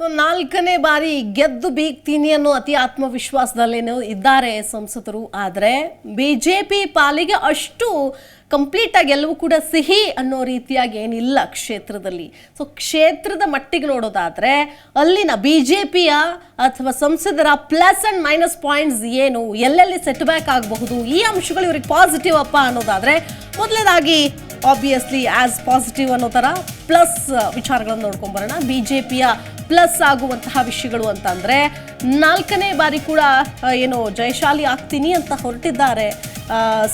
So ನಾಲ್ಕನೇ ಬಾರಿ ಗೆದ್ದು ಬೀಗ್ತೀನಿ ಅನ್ನೋ ಅತಿ ಆತ್ಮವಿಶ್ವಾಸದಲ್ಲೇನೋ ಇದ್ದಾರೆ ಸಂಸದರು. ಆದರೆ ಬಿ ಜೆ ಪಿ ಪಾಲಿಗೆ ಅಷ್ಟು ಕಂಪ್ಲೀಟಾಗಿ ಎಲ್ಲವೂ ಕೂಡ ಸಿಹಿ ಅನ್ನೋ ರೀತಿಯಾಗಿ ಏನಿಲ್ಲ ಕ್ಷೇತ್ರದಲ್ಲಿ. ಸೊ ಕ್ಷೇತ್ರದ ಮಟ್ಟಿಗೆ ನೋಡೋದಾದರೆ ಅಲ್ಲಿನ ಬಿ ಜೆ ಪಿಯ ಅಥವಾ ಸಂಸದರ ಪ್ಲಸ್ ಆ್ಯಂಡ್ ಮೈನಸ್ ಪಾಯಿಂಟ್ಸ್ ಏನು, ಎಲ್ಲೆಲ್ಲಿ ಸೆಟ್ ಬ್ಯಾಕ್ ಆಗಬಹುದು, ಈ ಅಂಶಗಳು ಇವ್ರಿಗೆ ಪಾಸಿಟಿವ್ ಅಪ್ಪ ಅನ್ನೋದಾದರೆ ಮೊದಲನೇದಾಗಿ ಆಬ್ವಿಯಸ್ಲಿ ಆ್ಯಸ್ ಪಾಸಿಟಿವ್ ಅನ್ನೋ ಥರ ಪ್ಲಸ್ ವಿಚಾರಗಳನ್ನು ನೋಡ್ಕೊಂಬರೋಣ ಬಿ ಜೆ ಪಿಯ ಪ್ಲಸ್ ಆಗುವಂತಹ ವಿಷಯಗಳು ಅಂತಂದರೆ ನಾಲ್ಕನೇ ಬಾರಿ ಕೂಡ ಏನು ಜಯಶಾಲಿ ಆಗ್ತೀನಿ ಅಂತ ಹೊರಟಿದ್ದಾರೆ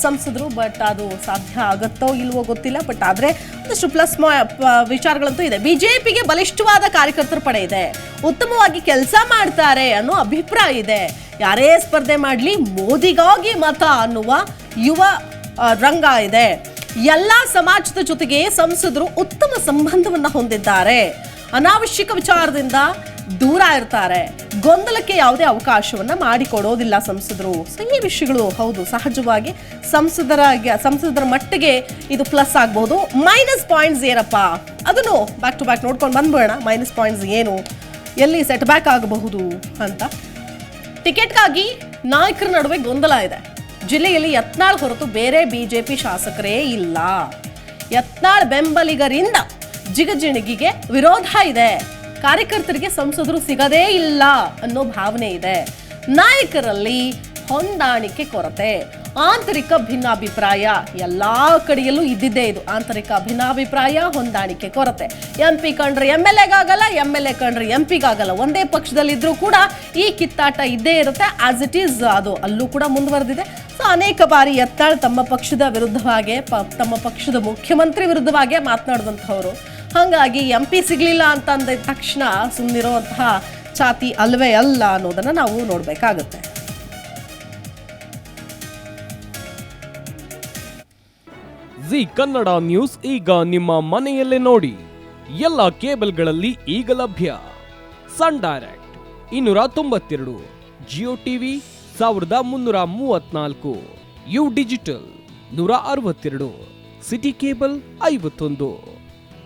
ಸಂಸದರು, ಬಟ್ ಅದು ಸಾಧ್ಯ ಆಗುತ್ತೋ ಇಲ್ವೋ ಗೊತ್ತಿಲ್ಲ, ಬಟ್ ಆದರೆ ಒಂದಷ್ಟು ಪ್ಲಸ್ ವಿಚಾರಗಳಂತೂ ಇದೆ. ಬಿ ಜೆ ಪಿಗೆ ಬಲಿಷ್ಠವಾದ ಕಾರ್ಯಕರ್ತರ ಪಡೆ ಇದೆ. ಉತ್ತಮವಾಗಿ ಕೆಲಸ ಮಾಡ್ತಾರೆ ಅನ್ನೋ ಅಭಿಪ್ರಾಯ ಇದೆ. ಯಾರೇ ಸ್ಪರ್ಧೆ ಮಾಡಲಿ, ಮೋದಿಗಾಗಿ ಮತ ಅನ್ನುವ ಯುವ ರಂಗ ಇದೆ. ಎಲ್ಲ ಸಮಾಜದ ಜೊತೆಗೆ ಸಂಸದರು ಉತ್ತಮ ಸಂಬಂಧವನ್ನು ಹೊಂದಿದ್ದಾರೆ. ಅನಾವಶ್ಯಕ ವಿಚಾರದಿಂದ ದೂರ ಇರ್ತಾರೆ. ಗೊಂದಲಕ್ಕೆ ಯಾವುದೇ ಅವಕಾಶವನ್ನ ಮಾಡಿಕೊಡೋದಿಲ್ಲ ಸಂಸದರು. ಈ ವಿಷಯಗಳು ಹೌದು, ಸಹಜವಾಗಿ ಸಂಸದರ ಸಂಸದರ ಮಟ್ಟಿಗೆ ಇದು ಪ್ಲಸ್ ಆಗ್ಬೋದು. ಮೈನಸ್ ಪಾಯಿಂಟ್ಸ್ ಏನಪ್ಪ? ಅದನ್ನು ಬ್ಯಾಕ್ ಟು ಬ್ಯಾಕ್ ನೋಡ್ಕೊಂಡು ಬಂದ್ಬಿಡೋಣ. ಮೈನಸ್ ಪಾಯಿಂಟ್ಸ್ ಏನು? ಎಲ್ಲಿ ಸೆಟ್ ಬ್ಯಾಕ್ ಆಗಬಹುದು ಅಂತ. ಟಿಕೆಟ್ಗಾಗಿ ನಾಯಕರ ನಡುವೆ ಗೊಂದಲ ಇದೆ. ಜಿಲ್ಲೆಯಲ್ಲಿ ಯತ್ನಾಳ್ ಹೊರತು ಬೇರೆ ಬಿಜೆಪಿ ಶಾಸಕರೇ ಇಲ್ಲ. ಯತ್ನಾಳ್ ಬೆಂಬಲಿಗರಿಂದ ಜಿಗಜಿಣಗಿಗೆ ವಿರೋಧ ಇದೆ. ಕಾರ್ಯಕರ್ತರಿಗೆ ಸಂಸದರು ಸಿಗದೇ ಇಲ್ಲ ಅನ್ನೋ ಭಾವನೆ ಇದೆ. ನಾಯಕರಲ್ಲಿ ಹೊಂದಾಣಿಕೆ ಕೊರತೆ. ಆಂತರಿಕ ಭಿನ್ನಾಭಿಪ್ರಾಯ ಎಲ್ಲಾ ಕಡೆಯಲ್ಲೂ ಇದ್ದಿದ್ದೇ ಇದು. ಆಂತರಿಕ ಭಿನ್ನಾಭಿಪ್ರಾಯ, ಹೊಂದಾಣಿಕೆ, ಕೊರತೆ. ಎಂ ಪಿ ಕಂಡ್ರೆ ಎಂ ಎಲ್ ಎಗಾಗಲ್ಲ ಎಂ ಎಲ್ ಎ ಕಂಡ್ರೆ ಎಂ ಪಿಗಾಗಲ್ಲ. ಒಂದೇ ಪಕ್ಷದಲ್ಲಿದ್ದರೂ ಕೂಡ ಈ ಕಿತ್ತಾಟ ಇದ್ದೇ ಇರುತ್ತೆ. ಆಸ್ ಇಟ್ ಈಸ್ ಅದು ಅಲ್ಲೂ ಕೂಡ ಮುಂದುವರೆದಿದೆ. ಸೊ ಅನೇಕ ಬಾರಿ ಎತ್ತಾಳ್ ತಮ್ಮ ಪಕ್ಷದ ವಿರುದ್ಧವಾಗಿ ತಮ್ಮ ಪಕ್ಷದ ಮುಖ್ಯಮಂತ್ರಿ ವಿರುದ್ಧವಾಗೇ ಮಾತನಾಡಿದಂಥವ್ರು ಹಾಗಾಗಿ ಎಂ ಪಿ ಸಿಗ್ಲಿಲ್ಲ ಅಂತ ಅಂದ ತಕ್ಷಣ ಸುಮ್ಮನಿರೋಂತಹ ಛಾತಿ ಅಲ್ವೇ ಅಲ್ಲ ಅನ್ನೋದನ್ನ ನಾವು ನೋಡಬೇಕಾಗುತ್ತೆ. ಜಿ ಕನ್ನಡ ನ್ಯೂಸ್ ಈಗ ನಿಮ್ಮ ಮನೆಯಲ್ಲೇ ನೋಡಿ. ಎಲ್ಲ ಕೇಬಲ್ಗಳಲ್ಲಿ ಈಗ ಲಭ್ಯ. ಸನ್ ಡೈರೆಕ್ಟ್ ಇನ್ನೂರ ತೊಂಬತ್ತೆರಡು, ಜಿಯೋ ಟಿವಿ ಸಾವಿರದ ಮುನ್ನೂರ ಮೂವತ್ನಾಲ್ಕು, ಯು ಡಿಜಿಟಲ್ ನೂರ ಅರವತ್ತೆರಡು, ಸಿಟಿ ಕೇಬಲ್ ಐವತ್ತೊಂದು.